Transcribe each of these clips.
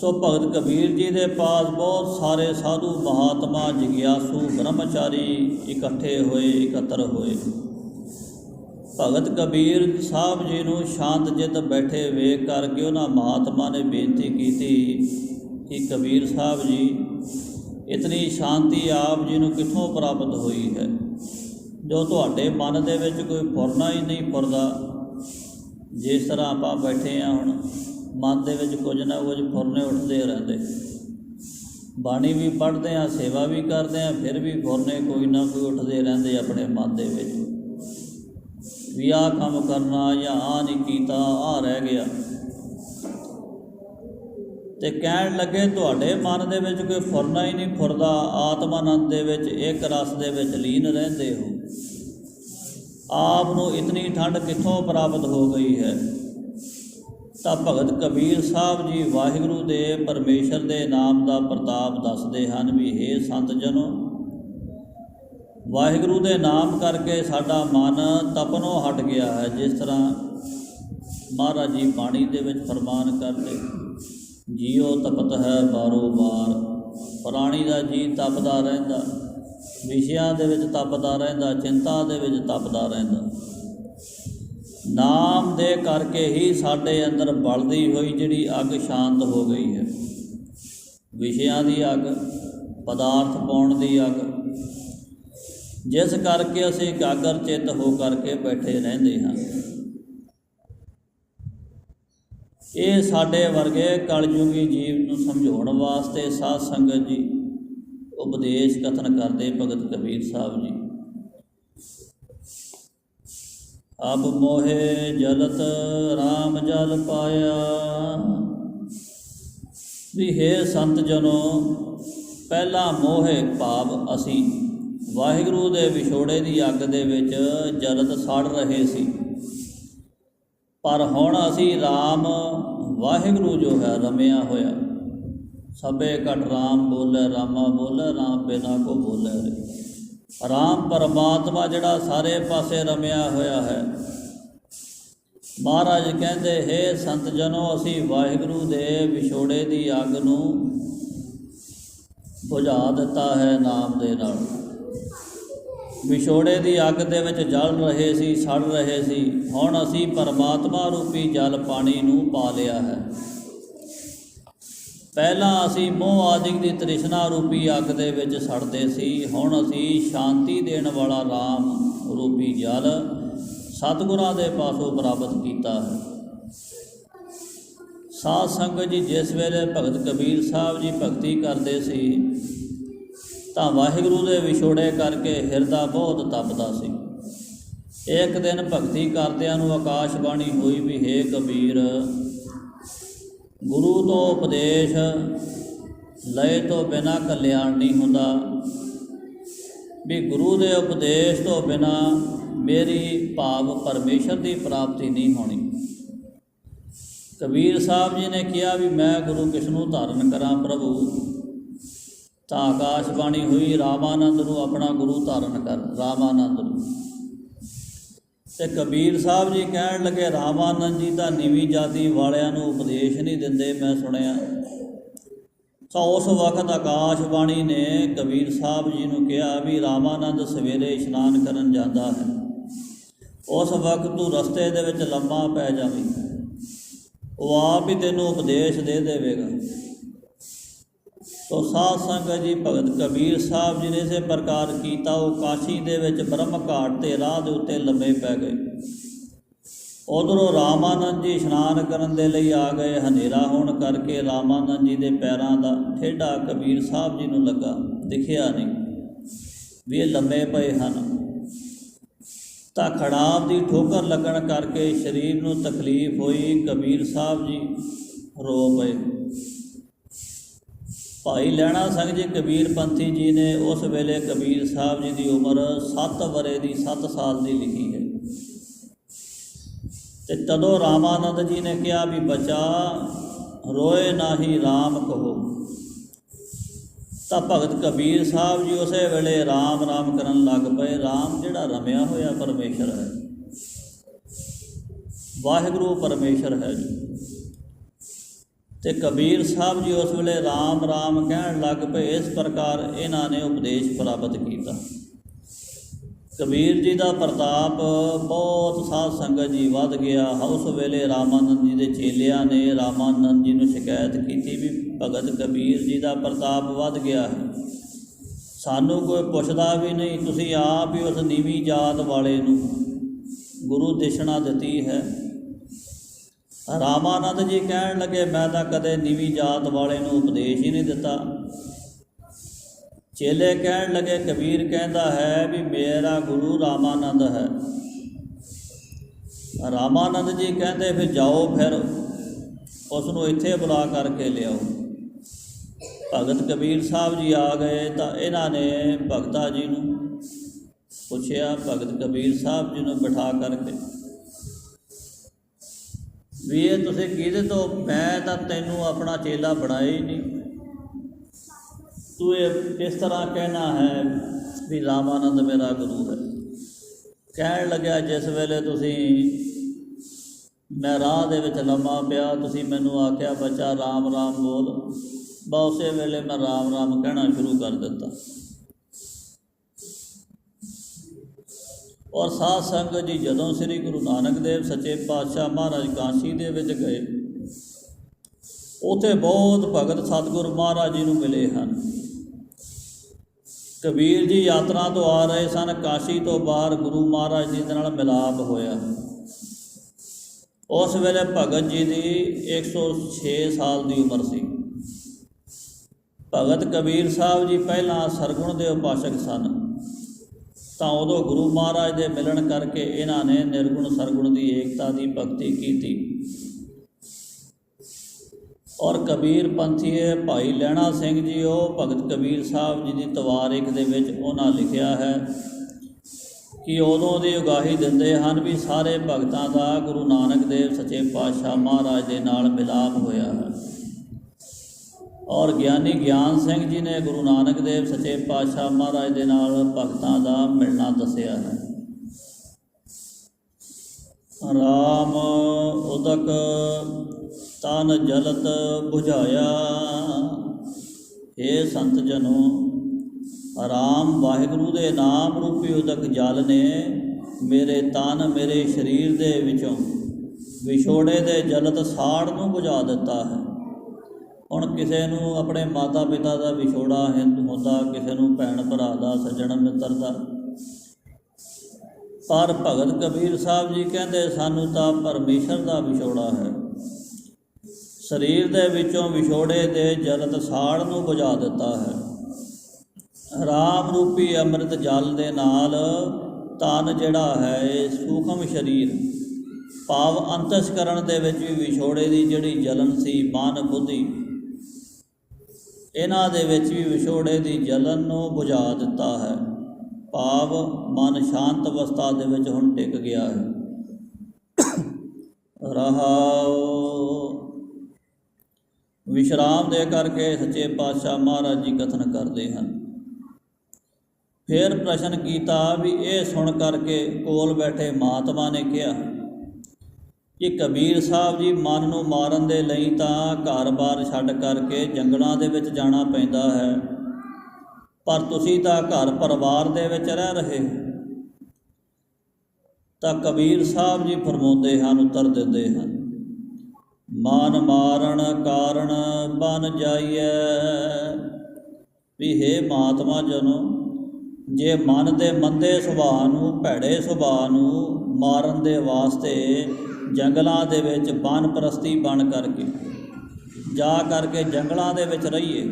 ਸੋ ਭਗਤ ਕਬੀਰ ਜੀ ਦੇ ਪਾਸ ਬਹੁਤ ਸਾਰੇ ਸਾਧੂ ਮਹਾਤਮਾ, ਜਿਗਿਆਸੂ, ਬ੍ਰਹਮਚਾਰੀ ਇਕੱਠੇ ਹੋਏ, ਇਕੱਤਰ ਹੋਏ। ਭਗਤ ਕਬੀਰ ਸਾਹਿਬ ਜੀ ਨੂੰ ਸ਼ਾਂਤ ਜਿੱਤ ਬੈਠੇ ਵੇਖ ਕਰਕੇ ਉਹਨਾਂ ਮਹਾਤਮਾ ਨੇ ਬੇਨਤੀ ਕੀਤੀ ਕਿ ਕਬੀਰ ਸਾਹਿਬ ਜੀ, ਇਤਨੀ ਸ਼ਾਂਤੀ ਆਪ ਜੀ ਨੂੰ ਕਿੱਥੋਂ ਪ੍ਰਾਪਤ ਹੋਈ ਹੈ? ਜੋ ਤੁਹਾਡੇ ਮਨ ਦੇ ਵਿੱਚ ਕੋਈ ਫੁਰਨਾ ਹੀ ਨਹੀਂ ਫੁਰਦਾ ਜਿਸ ਤਰ੍ਹਾਂ ਆਪਾਂ ਬੈਠੇ ਆ ਹੁਣ ਮਨ ਦੇ ਵਿੱਚ ਕੁਝ ਨਾ ਕੁਝ ਫੁਰਨੇ ਉੱਠਦੇ ਰਹਿੰਦੇ। ਬਾਣੀ ਵੀ ਪੜ੍ਹਦੇ ਆ ਸੇਵਾ ਵੀ ਕਰਦੇ ਆ ਫਿਰ ਵੀ ਫੁਰਨੇ ਕੋਈ ਨਾ ਕੋਈ ਉੱਠਦੇ ਰਹਿੰਦੇ ਆਪਣੇ ਮਨ ਦੇ ਵਿੱਚ। ਵੀ ਆਹ ਕੰਮ ਕਰਨਾ ਜਾਂ ਆ ਨਹੀਂ ਕੀਤਾ ਆ ਰਹਿ ਗਿਆ। ਤੇ ਕਹਿਣ ਲੱਗੇ, ਤੁਹਾਡੇ ਮਨ ਦੇ ਵਿੱਚ ਕੋਈ ਫੁਰਨਾ ਹੀ ਨਹੀਂ ਫੁਰਦਾ, ਆਤਮਾਨੰਦ ਦੇ ਵਿੱਚ ਇੱਕ ਰਸ ਦੇ ਵਿੱਚ ਲੀਨ ਰਹਿੰਦੇ ਹੋ। ਆਪ ਨੂੰ ਇਤਨੀ ਠੰਡ ਕਿੱਥੋਂ ਪ੍ਰਾਪਤ ਹੋ ਗਈ ਹੈ? ਤਾਂ ਭਗਤ ਕਬੀਰ ਸਾਹਿਬ ਜੀ ਵਾਹਿਗੁਰੂ ਦੇ ਪਰਮੇਸ਼ਰ ਦੇ ਨਾਮ ਦਾ ਪ੍ਰਤਾਪ ਦੱਸਦੇ ਹਨ ਵੀ हे ਸੰਤ ਜਨੋ, ਵਾਹਿਗੁਰੂ ਦੇ ਨਾਮ ਕਰਕੇ ਸਾਡਾ ਮਨ ਤਪਨੋਂ ਹਟ ਗਿਆ ਹੈ, ਜਿਸ ਤਰ੍ਹਾਂ ਮਹਾਰਾਜ ਜੀ ਬਾਣੀ ਦੇ ਵਿੱਚ ਫਰਮਾਨ ਕਰਦੇ, ਜੀਉ ਤਪਤ ਹੈ ਬਾਰੋ ਬਾਰ, ਪ੍ਰਾਣੀ ਦਾ ਜੀ ਤਪਦਾ ਰਹਿੰਦਾ, ਵਿਸ਼ਿਆਂ ਦੇ ਵਿੱਚ ਤਪਦਾ ਰਹਿੰਦਾ, ਚਿੰਤਾ ਦੇ ਵਿੱਚ ਤਪਦਾ ਰਹਿੰਦਾ। ਨਾਮ ਦੇ ਕਰਕੇ ਹੀ ਸਾਡੇ ਅੰਦਰ ਬਲਦੀ ਹੋਈ ਜਿਹੜੀ ਅੱਗ ਸ਼ਾਂਤ ਹੋ ਗਈ ਹੈ। ਵਿਸ਼ਿਆਂ ਦੀ ਅੱਗ, ਪਦਾਰਥ ਪਾਉਣ ਦੀ ਅੱਗ, ਜਿਸ ਕਰਕੇ ਅਸੀਂ ਇਕਾਗਰ ਚਿੱਤ ਹੋ ਕਰਕੇ ਬੈਠੇ ਰਹਿੰਦੇ ਹਾਂ। ਇਹ ਸਾਡੇ ਵਰਗੇ ਕਲਯੁਗੀ ਜੀਵ ਨੂੰ ਸਮਝਾਉਣ ਵਾਸਤੇ ਸਾਧ ਸੰਗਤ ਜੀ ਉਪਦੇਸ਼ ਕਥਨ ਕਰਦੇ ਭਗਤ ਕਬੀਰ ਸਾਹਿਬ ਜੀ। ਅਬ ਮੋਹੇ ਜਲਤ RAM ਜਲ ਪਾਇਆ। ਵੀ ਹੈ ਸੰਤ ਜਨੋ, ਪਹਿਲਾ ਮੋਹੇ ਭਾਵ ਅਸੀਂ। ਵਾਹਿਗੁਰੂ ਦੇ ਵਿਛੋੜੇ ਦੀ ਅੱਗ ਦੇ ਵਿੱਚ ਜਲਤ ਸੜ ਰਹੇ ਸੀ। ਪਰ ਹੁਣ ਅਸੀਂ RAM ਵਾਹਿਗੁਰੂ ਜੋ ਹੈ, ਰਮਿਆ ਹੋਇਆ। ਸਭੇ ਘਟ RAM ਬੋਲੇ, ਰਾਮਾ ਬੋਲੇ RAM ਬਿਨਾ ਕੋ ਬੋਲੇ ਰਾਮ ਪਰਮਾਤਮਾ ਜਿਹੜਾ ਸਾਰੇ ਪਾਸੇ ਰਮਿਆ ਹੋਇਆ ਹੈ। ਮਹਾਰਾਜ ਕਹਿੰਦੇ, ਹੈ ਸੰਤ ਜਨੋ ਅਸੀਂ ਵਾਹਿਗੁਰੂ ਦੇ ਵਿਛੋੜੇ ਦੀ ਅੱਗ ਨੂੰ ਬੁਝਾ ਦਿੱਤਾ ਹੈ ਨਾਮ ਦੇ ਨਾਲ। ਵਿਛੋੜੇ ਦੀ ਅੱਗ ਦੇ ਵਿੱਚ ਜਲ ਰਹੇ ਸੀ, ਸੜ ਰਹੇ ਸੀ। ਹੁਣ ਅਸੀਂ ਪਰਮਾਤਮਾ ਰੂਪੀ ਜਲ ਪਾਣੀ ਨੂੰ ਪਾ ਲਿਆ ਹੈ। ਪਹਿਲਾਂ ਅਸੀਂ ਮੋਹ ਆਦਿਕ ਦੀ ਤ੍ਰਿਸ਼ਨਾ ਰੂਪੀ ਅੱਗ ਦੇ ਵਿੱਚ ਸੜਦੇ ਸੀ, ਹੁਣ ਅਸੀਂ ਸ਼ਾਂਤੀ ਦੇਣ ਵਾਲਾ ਰਾਮ ਰੂਪੀ ਜਲ ਸਤਿਗੁਰਾਂ ਦੇ ਪਾਸੋਂ ਪ੍ਰਾਪਤ ਕੀਤਾ ਹੈ। ਸਾਧ ਸੰਗਤ ਜੀ, ਜਿਸ ਵੇਲੇ ਭਗਤ ਕਬੀਰ ਸਾਹਿਬ ਜੀ ਭਗਤੀ ਕਰਦੇ ਸੀ, ਤਾਂ ਵਾਹਿਗੁਰੂ ਦੇ ਵਿਛੋੜੇ ਕਰਕੇ ਹਿਰਦਾ ਬਹੁਤ ਤਪਦਾ ਸੀ। ਇੱਕ ਦਿਨ ਭਗਤੀ ਕਰਦਿਆਂ ਨੂੰ ਆਕਾਸ਼ਬਾਣੀ ਹੋਈ ਵੀ, ਹੈ ਕਬੀਰ ਗੁਰੂ ਤੋਂ ਉਪਦੇਸ਼ ਲਏ ਤੋਂ ਬਿਨਾ ਕਲਿਆਣ ਨਹੀਂ ਹੁੰਦਾ। ਵੀ ਗੁਰੂ ਦੇ ਉਪਦੇਸ਼ ਤੋਂ ਬਿਨਾ ਮੇਰੀ ਭਾਵ ਪਰਮੇਸ਼ਰ ਦੀ ਪ੍ਰਾਪਤੀ ਨਹੀਂ ਹੋਣੀ। ਕਬੀਰ ਸਾਹਿਬ ਜੀ ਨੇ ਕਿਹਾ ਵੀ ਮੈਂ ਗੁਰੂ ਕਿਸ ਨੂੰ ਧਾਰਨ ਕਰਾਂ ਪ੍ਰਭੂ। ਤਾਂ ਆਕਾਸ਼ਬਾਣੀ ਹੋਈ, ਰਾਮਾਨੰਦ ਨੂੰ ਆਪਣਾ ਗੁਰੂ ਧਾਰਨ ਕਰ, ਰਾਮਾਨੰਦ ਨੂੰ। ਤੇ ਕਬੀਰ ਸਾਹਿਬ ਜੀ ਕਹਿਣ ਲੱਗੇ ਰਾਮਾਨੰਦ ਜੀ ਤਾਂ ਨੀਵੀਂ ਜਾਤੀ ਵਾਲਿਆਂ ਨੂੰ ਉਪਦੇਸ਼ ਨਹੀਂ ਦਿੰਦੇ ਮੈਂ ਸੁਣਿਆ। ਤਾਂ ਉਸ ਵਕਤ ਆਕਾਸ਼ਵਾਣੀ ਨੇ ਕਬੀਰ ਸਾਹਿਬ ਜੀ ਨੂੰ ਕਿਹਾ ਵੀ ਰਾਮਾਨੰਦ ਸਵੇਰੇ ਇਸ਼ਨਾਨ ਕਰਨ ਜਾਂਦਾ ਹੈ। ਉਸ ਵਕਤ ਤੂੰ ਰਸਤੇ ਦੇ ਵਿੱਚ ਲੰਮਾ ਪੈ ਜਾਵੇਂ। ਉਹ ਆਪ ਹੀ ਤੈਨੂੰ ਉਪਦੇਸ਼ ਦੇ ਦੇਵੇਗਾ। ਤੋ ਸਾਧ ਸੰਗਤ ਜੀ, ਭਗਤ ਕਬੀਰ ਸਾਹਿਬ ਜੀ ਨੇ ਇਸੇ ਪ੍ਰਕਾਰ ਕੀਤਾ, ਉਹ ਕਾਸ਼ੀ ਦੇ ਵਿੱਚ ਬ੍ਰਹਮ ਘਾਟ ਤੇ ਰਾਹ ਦੇ ਉੱਤੇ ਲੰਮੇ ਪੈ ਗਏ। ਉਧਰੋਂ ਰਾਮਾਨੰਦ ਜੀ ਇਸ਼ਨਾਨ ਕਰਨ ਦੇ ਲਈ ਆ ਗਏ, ਹਨੇਰਾ ਹੋਣ ਕਰਕੇ ਰਾਮਾਨੰਦ ਜੀ ਦੇ ਪੈਰਾਂ ਦਾ ਠੇਡਾ ਕਬੀਰ ਸਾਹਿਬ ਜੀ ਨੂੰ ਲੱਗਾ, ਦਿਖਿਆ ਨਹੀਂ। ਵੀ ਇਹ ਲੰਮੇ ਪਏ ਹਨ। ਤਾਂ ਖੜਾਬ ਦੀ ਠੋਕਰ ਲੱਗਣ ਕਰਕੇ ਸਰੀਰ ਨੂੰ ਤਕਲੀਫ ਹੋਈ, ਕਬੀਰ ਸਾਹਿਬ ਜੀ ਰੋ ਪਏ। ਭਾਈ ਲੈਣਾ ਸਿੰਘ ਜੀ, ਕਬੀਰ ਪੰਥੀ ਜੀ ਨੇ ਉਸ ਵੇਲੇ ਕਬੀਰ ਸਾਹਿਬ ਜੀ ਦੀ ਉਮਰ 7 ਵਰੇ ਦੀ 7 ਸਾਲ ਦੀ ਲਿਖੀ ਹੈ। ਤੇ ਤਦੋਂ ਰਾਮਾਨੰਦ ਜੀ ਨੇ ਕਿਹਾ ਵੀ ਬਚਾ, ਰੋਏ ਨਾਹੀ RAM ਕਹੋ। ਤਾਂ ਭਗਤ ਕਬੀਰ ਸਾਹਿਬ ਜੀ ਉਸੇ ਵੇਲੇ RAM RAM ਕਰਨ ਲੱਗ ਪਏ। RAM ਜਿਹੜਾ ਰਮਿਆ ਹੋਇਆ ਪਰਮੇਸ਼ਰ ਹੈ। ਵਾਹਿਗੁਰੂ ਪਰਮੇਸ਼ਰ ਹੈ ਜੀ। ਤੇ ਕਬੀਰ ਸਾਹਿਬ ਜੀ ਉਸ ਵੇਲੇ RAM RAM ਕਹਿਣ ਲੱਗ ਪਏ, ਇਸ ਪ੍ਰਕਾਰ ਇਹਨਾਂ ਨੇ ਉਪਦੇਸ਼ ਪ੍ਰਾਪਤ ਕੀਤਾ। ਕਬੀਰ ਜੀ ਦਾ ਪ੍ਰਤਾਪ ਬਹੁਤ ਸਾਧ ਸੰਗਤ ਜੀ ਵੱਧ ਗਿਆ। ਉਸ ਵੇਲੇ ਰਾਮਾਨੰਦ ਜੀ ਦੇ ਚੇਲਿਆਂ ਨੇ ਰਾਮਾਨੰਦ ਜੀ ਨੂੰ ਸ਼ਿਕਾਇਤ ਕੀਤੀ ਵੀ ਭਗਤ ਕਬੀਰ ਜੀ ਦਾ ਪ੍ਰਤਾਪ ਵੱਧ ਗਿਆ ਹੈ। ਸਾਨੂੰ ਕੋਈ ਪੁੱਛਦਾ ਵੀ ਨਹੀਂ, ਤੁਸੀਂ ਆਪ ਹੀ ਉਸ ਨੀਵੀਂ ਜਾਤ ਵਾਲੇ ਨੂੰ ਗੁਰੂ ਦਿਸ਼ਨਾ ਦਿੱਤੀ ਹੈ। ਰਾਮਾਨੰਦ ਜੀ ਕਹਿਣ ਲੱਗੇ, ਮੈਂ ਤਾਂ ਕਦੇ ਨੀਵੀਂ ਜਾਤ ਵਾਲੇ ਨੂੰ ਉਪਦੇਸ਼ ਹੀ ਨਹੀਂ ਦਿੱਤਾ। ਚੇਲੇ ਕਹਿਣ ਲੱਗੇ, ਕਬੀਰ ਕਹਿੰਦਾ ਹੈ ਵੀ ਮੇਰਾ ਗੁਰੂ ਰਾਮਾਨੰਦ ਹੈ। ਰਾਮਾਨੰਦ ਜੀ ਕਹਿੰਦੇ, ਫਿਰ ਜਾਓ ਫਿਰ, ਉਸ ਨੂੰ ਇੱਥੇ ਬੁਲਾ ਕਰਕੇ ਲਿਆਓ। ਭਗਤ ਕਬੀਰ ਸਾਹਿਬ ਜੀ ਆ ਗਏ ਤਾਂ ਇਹਨਾਂ ਨੇ ਭਗਤਾ ਜੀ ਨੂੰ ਪੁੱਛਿਆ, ਭਗਤ ਕਬੀਰ ਸਾਹਿਬ ਜੀ ਨੂੰ ਬਿਠਾ ਕਰਕੇ। ਵੀ ਇਹ ਤੁਸੀਂ ਕਿਹਦੇ ਤੋਂ, ਮੈਂ ਤਾਂ ਤੈਨੂੰ ਆਪਣਾ ਚੇਲਾ ਬਣਾਇਆ ਹੀ ਨਹੀਂ। ਤੂੰ ਇਹ ਕਿਸ ਤਰ੍ਹਾਂ ਕਹਿਣਾ ਹੈ ਵੀ ਰਾਮਾਨੰਦ ਮੇਰਾ ਗੁਰੂ ਹੈ? ਕਹਿਣ ਲੱਗਿਆ, ਜਿਸ ਵੇਲੇ ਤੁਸੀਂ ਮੈਂ ਰਾਹ ਦੇ ਵਿੱਚ ਲੰਮਾ ਪਿਆ, ਤੁਸੀਂ ਮੈਨੂੰ ਆਖਿਆ, ਬੱਚਾ ਰਾਮ ਰਾਮ ਬੋਲ। ਬਾ ਉਸੇ ਵੇਲੇ ਮੈਂ ਰਾਮ ਰਾਮ ਕਹਿਣਾ ਸ਼ੁਰੂ ਕਰ ਦਿੱਤਾ। ਔਰ ਸਾਧ ਸੰਗਤ ਜੀ ਜਦੋਂ ਸ੍ਰੀ ਗੁਰੂ ਨਾਨਕ ਦੇਵ ਸੱਚੇ ਪਾਤਸ਼ਾਹ ਮਹਾਰਾਜ ਕਾਸ਼ੀ ਦੇ ਵਿੱਚ ਗਏ, ਉਥੇ ਬਹੁਤ ਭਗਤ ਸਤਿਗੁਰੂ ਮਹਾਰਾਜ ਜੀ ਨੂੰ ਮਿਲੇ ਹਨ। ਕਬੀਰ ਜੀ ਯਾਤਰਾ ਤੋਂ ਆ ਰਹੇ ਸਨ, ਕਾਸ਼ੀ ਤੋਂ ਬਾਹਰ ਗੁਰੂ ਮਹਾਰਾਜ ਜੀ ਦੇ ਨਾਲ ਮਿਲਾਪ ਹੋਇਆ। ਉਸ ਵੇਲੇ ਭਗਤ ਜੀ ਦੀ 106 ਸਾਲ ਦੀ ਉਮਰ ਸੀ। ਭਗਤ ਕਬੀਰ ਸਾਹਿਬ ਜੀ ਪਹਿਲਾਂ ਸਰਗੁਣ ਦੇ ਉਪਾਸ਼ਕ ਸਨ। ਤਾਂ ਉਦੋਂ ਗੁਰੂ ਮਹਾਰਾਜ ਦੇ ਮਿਲਣ ਕਰਕੇ ਇਹਨਾਂ ਨੇ ਨਿਰਗੁਣ ਸਰਗੁਣ ਦੀ ਏਕਤਾ ਦੀ ਭਗਤੀ ਕੀਤੀ। ਔਰ ਕਬੀਰ ਪੰਥੀਏ, ਭਾਈ ਲੈਣਾ ਸਿੰਘ ਜੀ ਉਹ ਭਗਤ ਕਬੀਰ ਸਾਹਿਬ ਜੀ ਦੀ ਤਵਾਰੀਖ ਦੇ ਵਿੱਚ ਉਹਨਾਂ ਲਿਖਿਆ ਹੈ ਕਿ ਉਦੋਂ ਦੀ ਉਗਾਹੀ ਦਿੰਦੇ ਹਨ ਵੀ ਸਾਰੇ ਭਗਤਾਂ ਦਾ ਗੁਰੂ ਨਾਨਕ ਦੇਵ ਸੱਚੇ ਪਾਤਸ਼ਾਹ ਮਹਾਰਾਜ ਦੇ ਨਾਲ ਮਿਲਾਪ ਹੋਇਆ ਹੈ। ਔਰ ਗਿਆਨੀ ਗਿਆਨ ਸਿੰਘ ਜੀ ਨੇ ਗੁਰੂ ਨਾਨਕ ਦੇਵ ਸੱਚੇ ਪਾਤਸ਼ਾਹ ਮਹਾਰਾਜ ਦੇ ਨਾਲ ਭਗਤਾਂ ਦਾ ਮਿਲਣਾ ਦੱਸਿਆ ਹੈ। ਰਾਮ ਉਦਕ ਤਨ ਜਲਤ 부ਝਾਇਆ ਏ ਸੰਤ ਜਨੋ, ਰਾਮ ਵਾਹਿਗੁਰੂ ਦੇ ਨਾਮ ਰੂਪੀ ਉਦਕ ਜਲ ਨੇ ਮੇਰੇ ਤਨ ਮੇਰੇ ਸਰੀਰ ਦੇ ਵਿੱਚੋਂ ਵਿਛੋੜੇ ਦੇ ਜਲਤ ਸਾੜ ਨੂੰ ਬੁਝਾ ਦਿੱਤਾ ਹੈ। ਹੁਣ ਕਿਸੇ ਨੂੰ ਆਪਣੇ ਮਾਤਾ ਪਿਤਾ ਦਾ ਵਿਛੋੜਾ ਹੁੰਦਾ ਕਿਸੇ ਨੂੰ ਭੈਣ ਭਰਾ ਦਾ ਸੱਜਣ ਮਿੱਤਰ ਦਾ। ਪਰ ਭਗਤ ਕਬੀਰ ਸਾਹਿਬ ਜੀ ਕਹਿੰਦੇ, ਸਾਨੂੰ ਤਾਂ ਪਰਮੇਸ਼ਰ ਦਾ ਵਿਛੋੜਾ ਹੈ। ਸਰੀਰ ਦੇ ਵਿੱਚੋਂ ਵਿਛੋੜੇ ਦੇ ਜਲਤ ਸਾੜ ਨੂੰ ਬੁਝਾ ਦਿੱਤਾ ਹੈ। ਰਾਮ ਰੂਪੀ ਅੰਮ੍ਰਿਤ ਜਲ ਦੇ ਨਾਲ ਤਨ ਜਿਹੜਾ ਹੈ, ਇਹ ਸੂਖਮ ਸਰੀਰ, ਭਾਵ ਅੰਤਸਕਰਣ ਦੇ ਵਿੱਚ ਵੀ ਵਿਛੋੜੇ ਦੀ ਜਿਹੜੀ ਜਲਨ ਸੀ, ਮਨ ਬੁੱਧੀ ਇਹਨਾਂ ਦੇ ਵਿੱਚ ਵੀ ਵਿਛੋੜੇ ਦੀ ਜਲਨ ਨੂੰ ਬੁਝਾ ਦਿੱਤਾ ਹੈ। ਭਾਵ ਮਨ ਸ਼ਾਂਤ ਅਵਸਥਾ ਦੇ ਵਿੱਚ ਹੁਣ ਟਿਕ ਗਿਆ ਹੈ। ਰਹਾਉ ਵਿਸ਼ਰਾਮ ਦੇ ਕਰਕੇ ਸੱਚੇ ਪਾਤਸ਼ਾਹ ਮਹਾਰਾਜ ਜੀ ਕਥਨ ਕਰਦੇ ਹਨ। ਫਿਰ ਪ੍ਰਸ਼ਨ ਕੀਤਾ ਵੀ ਇਹ ਸੁਣ ਕਰਕੇ ਕੋਲ ਬੈਠੇ ਮਹਾਤਮਾ ਨੇ ਕਿਹਾ ਕਿ ਕਬੀਰ ਸਾਹਿਬ ਜੀ ਮਨ ਨੂੰ ਮਾਰਨ ਦੇ ਲਈ ਤਾਂ ਘਰ-ਬਾਰ ਛੱਡ ਕਰਕੇ ਜੰਗਲਾਂ ਦੇ ਵਿੱਚ ਜਾਣਾ ਪੈਂਦਾ ਹੈ। ਪਰ ਤੁਸੀਂ ਤਾਂ ਘਰ ਪਰਿਵਾਰ ਦੇ ਵਿੱਚ ਰਹਿ ਰਹੇ ਤਾਂ ਕਬੀਰ ਸਾਹਿਬ ਜੀ ਫਰਮਾਉਂਦੇ ਹਨ, ਉੱਤਰ ਦਿੰਦੇ ਹਨ, ਮਨ ਮਾਰਨ ਕਾਰਨ ਬਨ ਜਾਈਐ। ਵੀ ਹੈ ਮਹਾਤਮਾ ਜਨੋ, ਜੇ ਮਨ ਦੇ ਮੰਦੇ ਸੁਭਾਅ ਨੂੰ, ਭੈੜੇ ਸੁਭਾਅ ਨੂੰ ਮਾਰਨ ਦੇ ਵਾਸਤੇ ਜੰਗਲਾਂ ਦੇ ਵਿੱਚ ਬਨ ਪ੍ਰਸਤੀ ਬਣ ਕਰਕੇ, ਜਾ ਕਰਕੇ ਜੰਗਲਾਂ ਦੇ ਵਿੱਚ ਰਹੀਏ,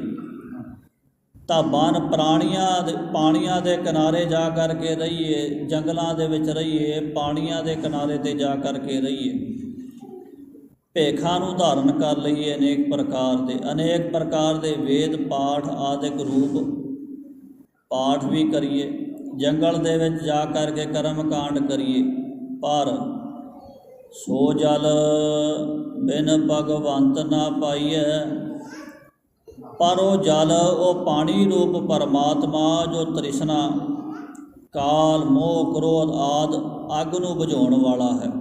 ਤਾਂ ਬਨ ਪ੍ਰਾਣੀਆਂ ਦੇ, ਪਾਣੀਆਂ ਦੇ ਕਿਨਾਰੇ ਜਾ ਕਰਕੇ ਰਹੀਏ, ਜੰਗਲਾਂ ਦੇ ਵਿੱਚ ਰਹੀਏ, ਪਾਣੀਆਂ ਦੇ ਕਿਨਾਰੇ ਤੇ ਜਾ ਕਰਕੇ ਰਹੀਏ। ਭੇਖਾਂ ਨੂੰ ਧਾਰਨ ਕਰ ਲਈਏ ਅਨੇਕ ਪ੍ਰਕਾਰ ਦੇ, ਅਨੇਕ ਪ੍ਰਕਾਰ ਦੇ ਵੇਦ, ਪਾਠ ਆਦਿਕ ਰੂਪ ਪਾਠ ਵੀ ਕਰੀਏ, ਜੰਗਲ ਦੇ ਵਿੱਚ ਜਾ ਕਰਕੇ ਕਰਮ ਕਾਂਡ ਕਰੀਏ, ਪਰ ਸੋ ਜਲ ਬਿਨ ਭਗਵੰਤ ਨਾ ਪਾਈਐ। ਪਰ ਉਹ ਜਲ ਉਹ ਪਾਣੀ ਰੂਪ ਪਰਮਾਤਮਾ ਜੋ ਤ੍ਰਿਸ਼ਨਾ, ਕਾਲ, ਮੋਹ, ਕ੍ਰੋਧ ਆਦ ਅੱਗ ਨੂੰ ਬੁਝਾਉਣ ਵਾਲਾ ਹੈ।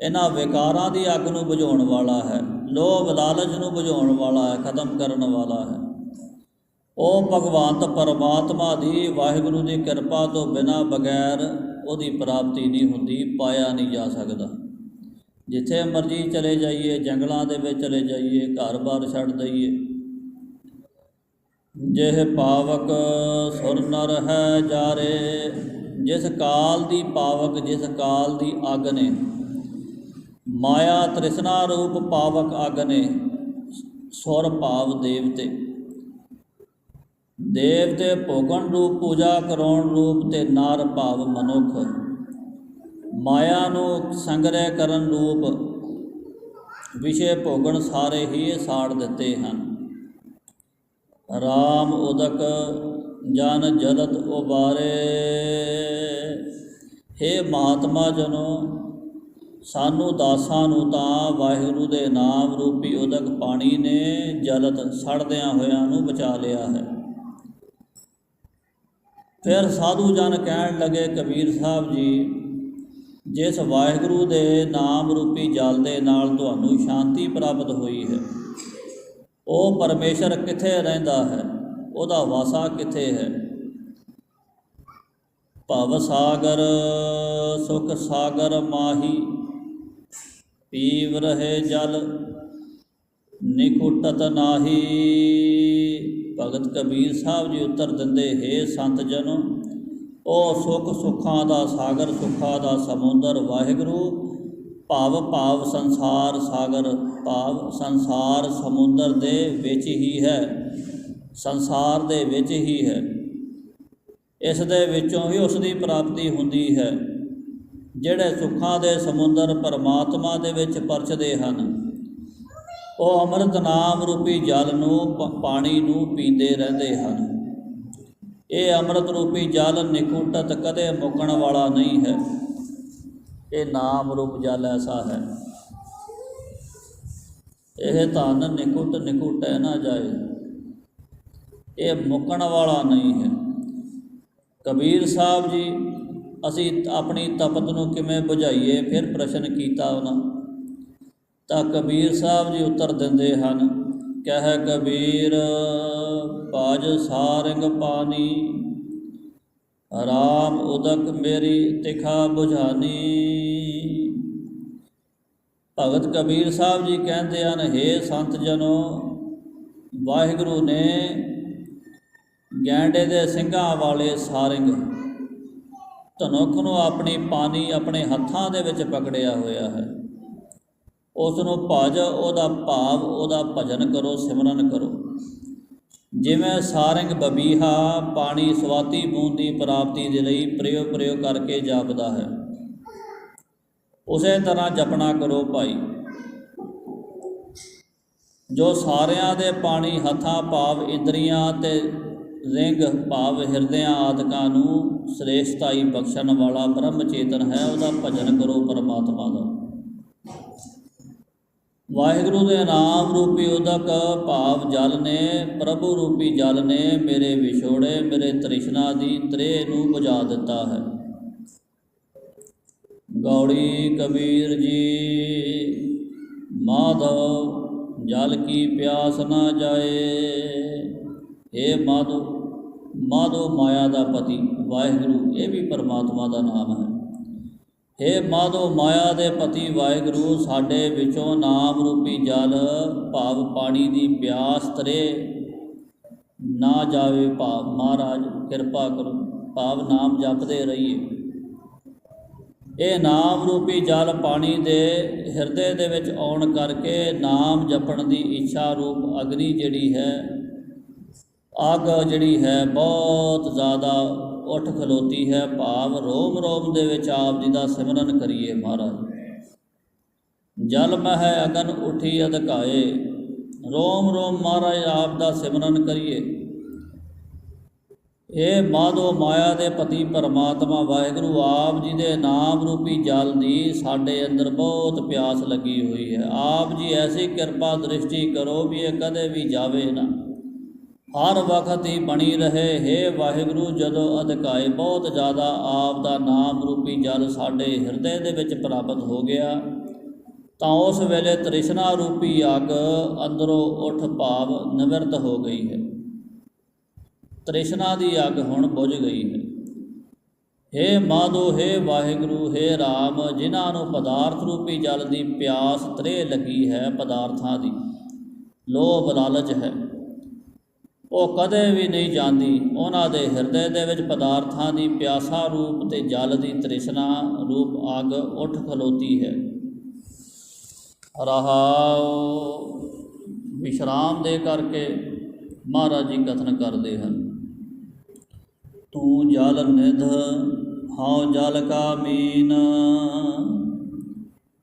ਇਹਨਾਂ ਵਿਕਾਰਾਂ ਦੀ ਅੱਗ ਨੂੰ ਬੁਝਾਉਣ ਵਾਲਾ ਹੈ। ਲੋਭ, ਲਾਲਚ ਨੂੰ ਬੁਝਾਉਣ ਵਾਲਾ ਹੈ, ਖਤਮ ਕਰਨ ਵਾਲਾ ਹੈ। ਉਹ ਭਗਵੰਤ ਪਰਮਾਤਮਾ ਦੀ ਵਾਹਿਗੁਰੂ ਦੀ ਕਿਰਪਾ ਤੋਂ ਬਿਨਾ ਬਗੈਰ ਉਹਦੀ ਪ੍ਰਾਪਤੀ ਨਹੀਂ ਹੁੰਦੀ, ਪਾਇਆ ਨਹੀਂ ਜਾ ਸਕਦਾ। ਜਿੱਥੇ ਮਰਜ਼ੀ ਚਲੇ ਜਾਈਏ, ਜੰਗਲਾਂ ਦੇ ਵਿੱਚ ਚਲੇ ਜਾਈਏ ਘਰ-ਬਾਰ ਛੱਡ ਦਈਏ। ਜਿਹ ਪਾਵਕ ਸੁਰ ਨਰ ਹੈ ਜਾਰੇ, ਜਿਸ ਕਾਲ ਦੀ ਪਾਵਕ, ਜਿਸ ਕਾਲ ਦੀ ਅਗ ਨੇ। ਮਾਇਆ ਤ੍ਰਿਸ਼ਨਾ ਰੂਪ ਪਾਵਕ ਅਗ ਨੇ, ਸੁਰ ਭਾਵ ਦੇਵਤੇ। ਦੇਵ ਦੇਵਤੇ ਭੋਗਣ ਰੂਪ, ਪੂਜਾ ਕਰਾਉਣ ਰੂਪ ਤੇ ਨਾਰ ਭਾਵ ਮਨੁੱਖ। ਮਾਇਆ ਨੂੰ ਸੰਗ੍ਰਹਿ ਕਰਨ ਰੂਪ ਵਿਸ਼ੇ ਭੋਗਣ ਸਾਰੇ ਹੀ ਸਾੜ ਦਿੱਤੇ ਹਨ। ਰਾਮ ਉਦਕ, ਜਨ ਜਲਤ ਉਬਾਰੇ। हे ਮਹਾਤਮਾ ਜਨੋ, ਸਾਨੂੰ ਦਾਸਾਂ ਨੂੰ ਤਾਂ ਵਾਹਿਗੁਰੂ ਦੇ ਨਾਮ ਰੂਪੀ ਉਦਕ ਪਾਣੀ ਨੇ ਜਲਤ ਸੜਦਿਆਂ ਹੋਇਆਂ ਨੂੰ ਬਚਾ ਲਿਆ ਹੈ। ਫਿਰ ਸਾਧੂ ਜਨ ਕਹਿਣ ਲੱਗੇ, ਕਬੀਰ ਸਾਹਿਬ ਜੀ, ਜਿਸ ਵਾਹਿਗੁਰੂ ਦੇ ਨਾਮ ਰੂਪੀ ਜਲ ਦੇ ਨਾਲ ਤੁਹਾਨੂੰ ਸ਼ਾਂਤੀ ਪ੍ਰਾਪਤ ਹੋਈ ਹੈ, ਉਹ ਪਰਮੇਸ਼ਰ ਕਿੱਥੇ ਰਹਿੰਦਾ ਹੈ? ਉਹਦਾ ਵਾਸਾ ਕਿੱਥੇ ਹੈ? ਭਵ ਸਾਗਰ, ਸੁਖ ਸਾਗਰ ਮਾਹੀ, ਪੀਵ ਰਹੇ ਜਲ, ਨਿਕੁਟਤ ਨਾਹੀ ਭਗਤ ਕਬੀਰ ਸਾਹਿਬ ਜੀ ਉੱਤਰ ਦਿੰਦੇ, ਹੈ ਸੰਤ ਜਨੋ, ਉਹ ਸੁਖ ਸੁੱਖਾਂ ਦਾ ਸਾਗਰ, ਸੁੱਖਾਂ ਦਾ ਸਮੁੰਦਰ, ਵਾਹਿਗੁਰੂ, ਭਾਵ ਭਾਵ ਸੰਸਾਰ, ਸਾਗਰ ਭਾਵ ਸੰਸਾਰ ਸਮੁੰਦਰ ਦੇ ਵਿੱਚ ਹੀ ਹੈ, ਸੰਸਾਰ ਦੇ ਵਿੱਚ ਹੀ ਹੈ। ਇਸ ਦੇ ਵਿੱਚੋਂ ਹੀ ਉਸ ਦੀ ਪ੍ਰਾਪਤੀ ਹੁੰਦੀ ਹੈ, ਜਿਹੜੇ ਸੁੱਖਾਂ ਦੇ ਸਮੁੰਦਰ ਪਰਮਾਤਮਾ ਦੇ ਵਿੱਚ ਪਰਚਦੇ ਹਨ। ਉਹ ਅੰਮ੍ਰਿਤ ਨਾਮ ਰੂਪੀ ਜਲ ਨੂੰ ਪਾਣੀ ਨੂੰ ਪੀਂਦੇ ਰਹਿੰਦੇ ਹਨ। ਇਹ ਅੰਮ੍ਰਿਤ ਰੂਪੀ ਜਲ ਨਿਕੁਟਤ ਕਦੇ ਮੁੱਕਣ ਵਾਲਾ ਨਹੀਂ ਹੈ। ਇਹ ਨਾਮ ਰੂਪ ਜਲ ਐਸਾ ਹੈ। ਇਹ ਧਨ ਨਿਕੁਟ ਨਿਕੁਟੈ ਨਾ ਜਾਏ। ਇਹ ਮੁੱਕਣ ਵਾਲਾ ਨਹੀਂ ਹੈ। ਕਬੀਰ ਸਾਹਿਬ ਜੀ, ਅਸੀਂ ਆਪਣੀ ਤਪਤ ਨੂੰ ਕਿਵੇਂ ਬੁਝਾਈਏ? ਫਿਰ ਪ੍ਰਸ਼ਨ ਕੀਤਾ ਉਹਨਾਂ। ਤਾਂ ਕਬੀਰ ਸਾਹਿਬ ਜੀ ਉੱਤਰ ਦਿੰਦੇ ਹਨ, ਕਹਿ ਕਬੀਰ ਬਾਜ ਸਾਰੰਗ ਪਾਣੀ, ਰਾਮ ਉਦਕ ਮੇਰੀ ਤਿਖਾ ਬੁਝਾਨੀ। ਭਗਤ ਕਬੀਰ ਸਾਹਿਬ ਜੀ ਕਹਿੰਦੇ ਹਨ हे ਸੰਤ ਜਨੋ, ਵਾਹਿਗੁਰੂ ਨੇ ਗੈਂਡੇ ਦੇ ਸਿੰਘਾਂ ਵਾਲੇ ਸਾਰੰਗ ਧਨੁਖ ਨੂੰ ਆਪਣੀ ਪਾਣੀ ਆਪਣੇ ਹੱਥਾਂ ਦੇ ਵਿੱਚ ਪਕੜਿਆ ਹੋਇਆ ਹੈ। ਉਸ ਨੂੰ ਭਜ, ਉਹਦਾ ਭਾਵ, ਉਹਦਾ ਭਜਨ ਕਰੋ, ਸਿਮਰਨ ਕਰੋ। ਜਿਵੇਂ ਸਾਰੰਗ ਬਬੀਹਾ, ਪਾਣੀ ਸਵਾਤੀ ਬੂੰਦ ਦੀ ਪ੍ਰਾਪਤੀ ਦੇ ਲਈ ਪ੍ਰਯੋਗ ਪ੍ਰਯੋਗ ਕਰਕੇ ਜਾਪਦਾ ਹੈ। ਉਸੇ ਤਰ੍ਹਾਂ ਜਪਣਾ ਕਰੋ ਭਾਈ। ਜੋ ਸਾਰਿਆਂ ਦੇ ਪਾਣੀ, ਹੱਥਾਂ, ਭਾਵ, ਇੰਦਰੀਆਂ ਤੇ ਰਿੰਗ ਭਾਵ, ਹਿਰਦਿਆਂ ਆਦਿਕਾਂ ਨੂੰ ਸ੍ਰੇਸ਼ਟਾਈ ਬਖਸ਼ਣ ਵਾਲਾ ਬ੍ਰਹਮ ਚੇਤਨ ਹੈ, ਉਹਦਾ ਭਜਨ ਕਰੋ ਪਰਮਾਤਮਾ ਦਾ। ਵਾਹਿਗੁਰੂ ਦੇ ਨਾਮ ਰੂਪੀ ਉਦਕ, ਭਾਵ ਜਲ ਨੇ, ਪ੍ਰਭੂ ਰੂਪੀ ਜਲ ਨੇ ਮੇਰੇ ਵਿਛੋੜੇ, ਮੇਰੇ ਤ੍ਰਿਸ਼ਨਾ ਦੀ ਤ੍ਰੇ ਨੂੰ ਬੁਝਾ ਦਿੱਤਾ ਹੈ। ਗੌੜੀ ਕਬੀਰ ਜੀ, ਮਾਧਵ, ਜਲ ਕੀ ਪਿਆਸ ਨਾ ਜਾਏ। हे ਮਾਧੋ ਮਾਧੋ ਮਾਇਆ ਦਾ ਪਤੀ, ਵਾਹਿਗੁਰੂ, ਇਹ ਵੀ ਪਰਮਾਤਮਾ ਦਾ ਨਾਮ ਹੈ। हे ਮਾਧੋ ਮਾਇਆ ਦੇ ਪਤੀ ਵਾਹਿਗੁਰੂ, ਸਾਡੇ ਵਿੱਚੋਂ ਨਾਮ ਰੂਪੀ ਜਲ ਭਾਵ ਪਾਣੀ ਦੀ ਪਿਆਸ ਤਰੇ। ਨਾ ਜਾਵੇ ਭਾਵ, ਮਹਾਰਾਜ, ਕਿਰਪਾ ਕਰੋ, ਭਾਵ ਨਾਮ ਜਪਦੇ ਰਹੀਏ। ਇਹ ਨਾਮ ਰੂਪੀ ਜਲ ਪਾਣੀ ਦੇ ਹਿਰਦੇ ਦੇ ਵਿੱਚ ਆਉਣ ਕਰਕੇ ਨਾਮ ਜਪਣ ਦੀ ਇੱਛਾ ਰੂਪ ਅਗਨੀ ਜਿਹੜੀ ਹੈ, ਅੱਗ ਜਿਹੜੀ ਹੈ ਬਹੁਤ ਜ਼ਿਆਦਾ ਉੱਠ ਖਲੋਤੀ ਹੈ, ਭਾਵ ਰੋਮ ਰੋਮ ਦੇ ਵਿੱਚ ਆਪ ਜੀ ਦਾ ਸਿਮਰਨ ਕਰੀਏ ਮਹਾਰਾਜ। ਜਲ ਮਹਿ ਅਗਨ ਉਠੀ ਅਧਕਾਏ, ਰੋਮ ਰੋਮ ਮਹਾਰਾਜ ਆਪ ਦਾ ਸਿਮਰਨ ਕਰੀਏ। ਇਹ ਮਾਧੋ ਮਾਇਆ ਦੇ ਪਤੀ ਪਰਮਾਤਮਾ, ਵਾਹਿਗੁਰੂ ਆਪ ਜੀ ਦੇ ਨਾਮ ਰੂਪੀ ਜਲ ਦੀ ਸਾਡੇ ਅੰਦਰ ਬਹੁਤ ਪਿਆਸ ਲੱਗੀ ਹੋਈ ਹੈ। ਆਪ ਜੀ ਐਸੀ ਕਿਰਪਾ ਦ੍ਰਿਸ਼ਟੀ ਕਰੋ ਵੀ ਇਹ ਕਦੇ ਵੀ ਜਾਵੇ ਨਾ। ਹਰ ਵਕਤ ਹੀ ਬਣੀ ਰਹੇ। हे ਵਾਹਿਗੁਰੂ, ਜਦੋਂ ਅਧਿਕਾਏ ਬਹੁਤ ਜ਼ਿਆਦਾ, ਆਪ ਦਾ ਨਾਮ ਰੂਪੀ ਜਲ ਸਾਡੇ ਹਿਰਦੇ ਦੇ ਵਿੱਚ ਪ੍ਰਾਪਤ ਹੋ ਗਿਆ, ਤਾਂ ਉਸ ਵੇਲੇ ਤ੍ਰਿਸ਼ਨਾ ਰੂਪੀ ਅੱਗ ਅੰਦਰੋਂ ਉੱਠ ਭਾਵ ਨਿਵਰਤ ਹੋ ਗਈ ਹੈ। ਤ੍ਰਿਸ਼ਨਾ ਦੀ ਅੱਗ ਹੁਣ ਬੁਝ ਗਈ ਹੈ। ਹੇ ਮਾਧੋ, ਹੇ ਵਾਹਿਗੁਰੂ, ਹੇ RAM ਜਿਨ੍ਹਾਂ ਨੂੰ ਪਦਾਰਥ ਰੂਪੀ ਜਲ ਦੀ ਪਿਆਸ ਤ੍ਰੇ ਲੱਗੀ ਹੈ ਪਦਾਰਥਾਂ ਦੀ, ਲੋਭ ਲਾਲਚ ਹੈ। ਉਹ ਕਦੇ ਵੀ ਨਹੀਂ ਜਾਂਦੀ। ਉਹਨਾਂ ਦੇ ਹਿਰਦੇ ਦੇ ਵਿੱਚ ਪਦਾਰਥਾਂ ਦੀ ਪਿਆਸਾ ਰੂਪ ਤੇ ਜਲ ਦੀ ਤ੍ਰਿਸ਼ਨਾ ਰੂਪ ਅੱਗ ਉੱਠ ਖਲੋਤੀ ਹੈ। ਰਹਾਉ ਵਿਸ਼ਰਾਮ ਦੇ ਕਰਕੇ ਮਹਾਰਾਜ ਜੀ ਕਥਨ ਕਰਦੇ ਹਨ। ਤੂੰ ਜਲ ਨਿਧ, ਹਉ ਜਲ ਕਾ ਮੀਨ,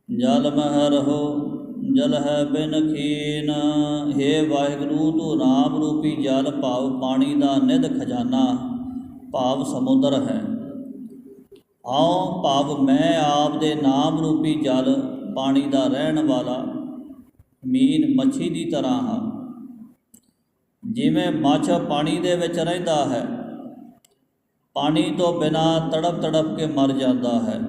ਜਲ ਮਹਿ ਰਹੋ ਜਲ ਹੈ ਬਿਨ ਖੀਨ। ਹੇ ਵਾਹਿਗੁਰੂ, ਤੂੰ ਨਾਮ ਰੂਪੀ ਜਲ ਭਾਵ ਪਾਣੀ ਦਾ ਨਿਧ ਖਜ਼ਾਨਾ, ਭਾਵ ਸਮੁੰਦਰ ਹੈ। ਆਉ ਭਾਵ ਮੈਂ ਆਪ ਦੇ ਨਾਮ ਰੂਪੀ ਜਲ, ਪਾਣੀ ਦਾ ਰਹਿਣ ਵਾਲਾ ਮੀਨ ਮੱਛੀ ਦੀ ਤਰ੍ਹਾਂ ਹਾਂ। ਜਿਵੇਂ ਮੱਛ ਪਾਣੀ ਦੇ ਵਿੱਚ ਰਹਿੰਦਾ ਹੈ, ਪਾਣੀ ਤੋਂ ਬਿਨਾ ਤੜਪ ਤੜਪ ਕੇ ਮਰ ਜਾਂਦਾ ਹੈ।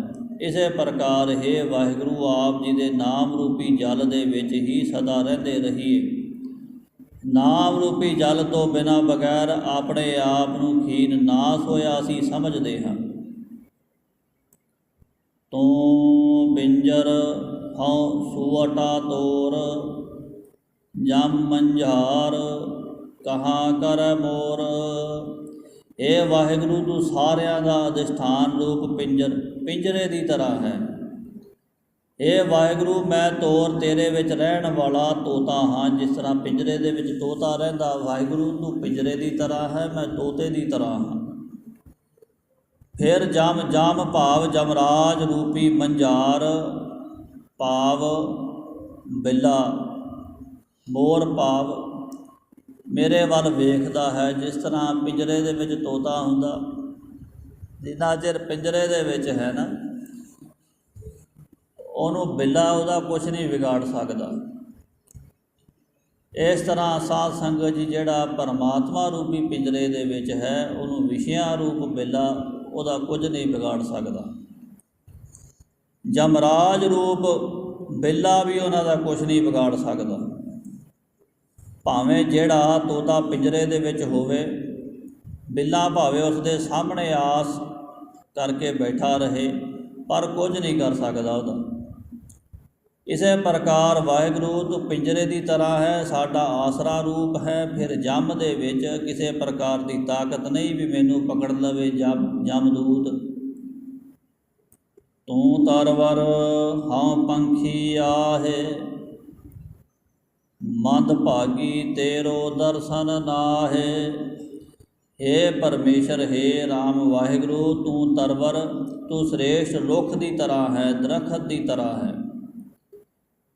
ਇਸੇ ਪ੍ਰਕਾਰ ਹੈ ਵਾਹਿਗੁਰੂ, ਆਪ ਜੀ ਦੇ ਨਾਮ ਰੂਪੀ ਜਲ ਦੇ ਵਿੱਚ ਹੀ ਸਦਾ ਰਹਿੰਦੇ ਰਹੀਏ। ਨਾਮ ਰੂਪੀ ਜਲ ਤੋਂ ਬਿਨਾ ਬਗੈਰ ਆਪਣੇ ਆਪ ਨੂੰ ਖੀਨ ਨਾਸ ਹੋਇਆ ਅਸੀਂ ਸਮਝਦੇ ਹਾਂ। ਤੂੰ ਬਿੰਜਰ ਹਉ ਸੁਵਟਾ ਤੋਰ, ਜਮ ਮੰਝਾਰ ਕਹਾਂ ਕਰ ਮੋਰ। ਇਹ ਵਾਹਿਗੁਰੂ ਤੂੰ ਸਾਰਿਆਂ ਦਾ ਅਧਿਸ਼ਠਾਨ ਰੂਪ ਪਿੰਜਰ, ਪਿੰਜਰੇ ਦੀ ਤਰ੍ਹਾਂ ਹੈ। ਇਹ ਵਾਹਿਗੁਰੂ, ਮੈਂ ਤੋਰ ਤੇਰੇ ਵਿੱਚ ਰਹਿਣ ਵਾਲਾ ਤੋਤਾ ਹਾਂ, ਜਿਸ ਤਰ੍ਹਾਂ ਪਿੰਜਰੇ ਦੇ ਵਿੱਚ ਤੋਤਾ ਰਹਿੰਦਾ, ਵਾਹਿਗੁਰੂ ਤੂੰ ਪਿੰਜਰੇ ਦੀ ਤਰ੍ਹਾਂ ਹੈ, ਮੈਂ ਤੋਤੇ ਦੀ ਤਰ੍ਹਾਂ ਹਾਂ। ਫਿਰ ਜਮ ਜਮ ਭਾਵ ਜਮਰਾਜ ਰੂਪੀ ਮੰਜਾਰ ਭਾਵ ਬਿੱਲਾ, ਮੋਰ ਭਾਵ ਮੇਰੇ ਵੱਲ ਵੇਖਦਾ ਹੈ, ਜਿਸ ਤਰ੍ਹਾਂ ਪਿੰਜਰੇ ਦੇ ਵਿੱਚ ਤੋਤਾ ਹੁੰਦਾ। ਜਿੰਨਾ ਚਿਰ ਪਿੰਜਰੇ ਦੇ ਵਿੱਚ ਹੈ ਨਾ, ਉਹਨੂੰ ਬਿੱਲਾ ਉਹਦਾ ਕੁਝ ਨਹੀਂ ਵਿਗਾੜ ਸਕਦਾ। ਇਸ ਤਰ੍ਹਾਂ ਸਾਧ ਸੰਗਤ ਜੀ ਜਿਹੜਾ ਪਰਮਾਤਮਾ ਰੂਪੀ ਪਿੰਜਰੇ ਦੇ ਵਿੱਚ ਹੈ, ਉਹਨੂੰ ਵਿਸ਼ਿਆਂ ਰੂਪ ਬਿੱਲਾ ਉਹਦਾ ਕੁਝ ਨਹੀਂ ਵਿਗਾੜ ਸਕਦਾ। ਜਮਰਾਜ ਰੂਪ ਬਿੱਲਾ ਵੀ ਉਹਨਾਂ ਦਾ ਕੁਝ ਨਹੀਂ ਵਿਗਾੜ ਸਕਦਾ। ਭਾਵੇਂ ਜਿਹੜਾ ਤੋਤਾ ਪਿੰਜਰੇ ਦੇ ਵਿੱਚ ਹੋਵੇ, ਬਿੱਲਾ ਭਾਵੇਂ ਉਸ ਦੇ ਸਾਹਮਣੇ ਆਸ ਕਰਕੇ ਬੈਠਾ ਰਹੇ, ਪਰ ਕੁਝ ਨਹੀਂ ਕਰ ਸਕਦਾ ਉਹਦਾ ਇਸੇ ਪ੍ਰਕਾਰ ਵਾਹਿਗੁਰੂ ਤੂੰ ਪਿੰਜਰੇ ਦੀ ਤਰ੍ਹਾਂ ਹੈ, ਸਾਡਾ ਆਸਰਾ ਰੂਪ ਹੈ, ਫਿਰ ਜਮ ਦੇ ਵਿੱਚ ਕਿਸੇ ਪ੍ਰਕਾਰ ਦੀ ਤਾਕਤ ਨਹੀਂ ਵੀ ਮੈਨੂੰ ਪਕੜ ਲਵੇ ਜਮ ਜਮਦੂਤ ਤੂੰ ਤਰਵਰ ਹਉ ਪੰਖੀ ਆਹੇ ਮੰਦ ਭਾਗੀ ਤੇਰੋ ਦਰਸ਼ਨ ਨਾਹੇ। ਏ ਪਰਮੇਸ਼ਰ, ਹੈ RAM ਵਾਹਿਗੁਰੂ, ਤੂੰ ਤਰਵਰ, ਤੂੰ ਸ੍ਰੇਸ਼ਟ, ਰੁੱਖ ਦੀ ਤਰ੍ਹਾਂ ਹੈ, ਦਰਖਤ ਦੀ ਤਰ੍ਹਾਂ ਹੈ।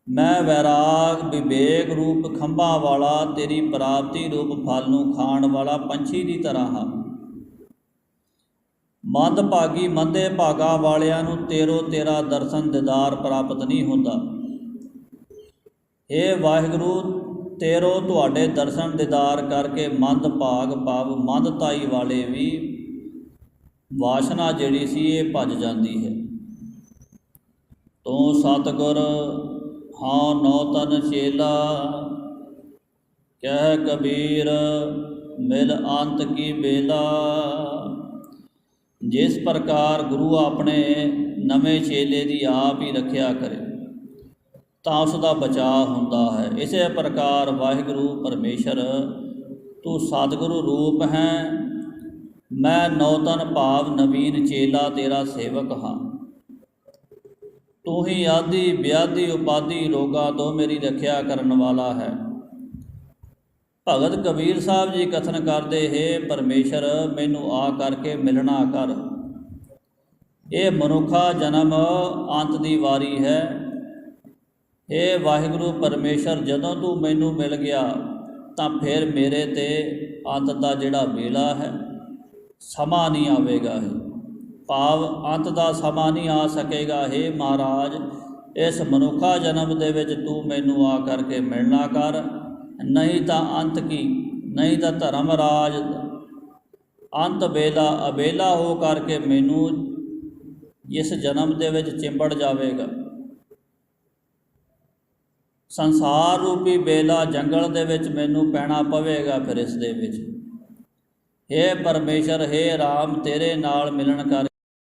ਮੈਂ ਵੈਰਾਗ, ਵਿਵੇਕ ਰੂਪ, ਖੰਭਾ ਵਾਲਾ, ਤੇਰੀ ਪ੍ਰਾਪਤੀ ਰੂਪ ਫਲ ਨੂੰ ਖਾਣ ਵਾਲਾ ਪੰਛੀ ਦੀ ਤਰ੍ਹਾਂ ਹਾਂ। ਮੰਦ ਭਾਗੀ ਮੰਦੇ ਭਾਗਾ ਵਾਲਿਆਂ ਨੂੰ ਤੇਰੋ ਤੇਰਾ ਦਰਸ਼ਨ ਦਿਦਾਰ ਪ੍ਰਾਪਤ ਨਹੀਂ ਹੁੰਦਾ। ਏ ਵਾਹਿਗੁਰੂ, ਤੇਰੋ ਤੁਹਾਡੇ ਦਰਸ਼ਨ ਦਿਦਾਰ ਕਰਕੇ ਮੰਦ ਭਾਗ ਭਾਵ ਮੰਦਤਾਈ ਵਾਲੇ ਵੀ ਵਾਸ਼ਨਾ ਜਿਹੜੀ ਸੀ ਇਹ ਭੱਜ ਜਾਂਦੀ ਹੈ। ਤੂੰ ਸਤਗੁਰ, ਹਾਂ ਨੌ ਤਨ ਚੇਲਾ ਕਹਿ ਕਬੀਰ, ਮਿਲ ਅੰਤ ਕੀ ਬੇਲਾ ਜਿਸ ਪ੍ਰਕਾਰ ਗੁਰੂ ਆਪਣੇ ਨਵੇਂ ਚੇਲੇ ਦੀ ਆਪ ਹੀ ਰੱਖਿਆ ਕਰੇ। ਤਾਂ ਉਸ ਦਾ ਬਚਾਅ ਹੁੰਦਾ ਹੈ। ਇਸੇ ਪ੍ਰਕਾਰ ਵਾਹਿਗੁਰੂ ਪਰਮੇਸ਼ਰ, ਤੂੰ ਸਤਿਗੁਰੂ ਰੂਪ ਹੈ। ਮੈਂ ਨੌਤਨ ਭਾਵ ਨਵੀਨ ਚੇਲਾ ਤੇਰਾ ਸੇਵਕ ਹਾਂ। ਤੂੰ ਹੀ ਆਦੀ, ਵਿਆਦੀ, ਉਪਾਦੀ ਰੋਗਾ ਤੋਂ ਮੇਰੀ ਰੱਖਿਆ ਕਰਨ ਵਾਲਾ ਹੈ। ਭਗਤ ਕਬੀਰ ਸਾਹਿਬ ਜੀ ਕਥਨ ਕਰਦੇ, ਹੈ ਪਰਮੇਸ਼ਰ, ਮੈਨੂੰ ਆ ਕਰਕੇ ਮਿਲਣਾ ਕਰ। ਇਹ ਮਨੁੱਖਾ ਜਨਮ ਅੰਤ ਦੀ ਵਾਰੀ ਹੈ। ਏ ਵਾਹਿਗੁਰੂ ਪਰਮੇਸ਼ਰ, ਜਦੋਂ ਤੂੰ ਮੈਨੂੰ ਮਿਲ ਗਿਆ, ਤਾਂ ਫਿਰ ਮੇਰੇ ਤੇ ਅੰਤ ਦਾ ਜਿਹੜਾ ਵੇਲਾ ਹੈ, ਸਮਾਂ ਨਹੀਂ ਆਵੇਗਾ। ਭਾਵ ਅੰਤ ਦਾ ਸਮਾਂ ਨਹੀਂ ਆ ਸਕੇਗਾ। ਹੈ ਮਹਾਰਾਜ, ਇਸ ਮਨੁੱਖਾ ਜਨਮ ਦੇ ਵਿੱਚ ਤੂੰ ਮੈਨੂੰ ਆ ਕਰਕੇ ਮਿਲਣਾ ਕਰ। ਨਹੀਂ ਤਾਂ ਅੰਤ ਕੀ? ਨਹੀਂ ਤਾਂ ਧਰਮ ਰਾਜ। ਅੰਤ ਵੇਲਾ ਅਬੇਲਾ ਹੋ ਕਰਕੇ ਮੈਨੂੰ ਇਸ ਜਨਮ ਦੇ ਵਿੱਚ ਚਿੰਬੜ ਜਾਵੇਗਾ। ਸੰਸਾਰ ਰੂਪੀ ਬੇਲਾ ਜੰਗਲ ਦੇ ਵਿੱਚ ਮੈਨੂੰ ਪੈਣਾ ਪਵੇਗਾ ਫਿਰ ਇਸ ਦੇ ਵਿੱਚ। हे ਪਰਮੇਸ਼ਰ हे RAM ਤੇਰੇ ਨਾਲ ਮਿਲਣ ਕਰ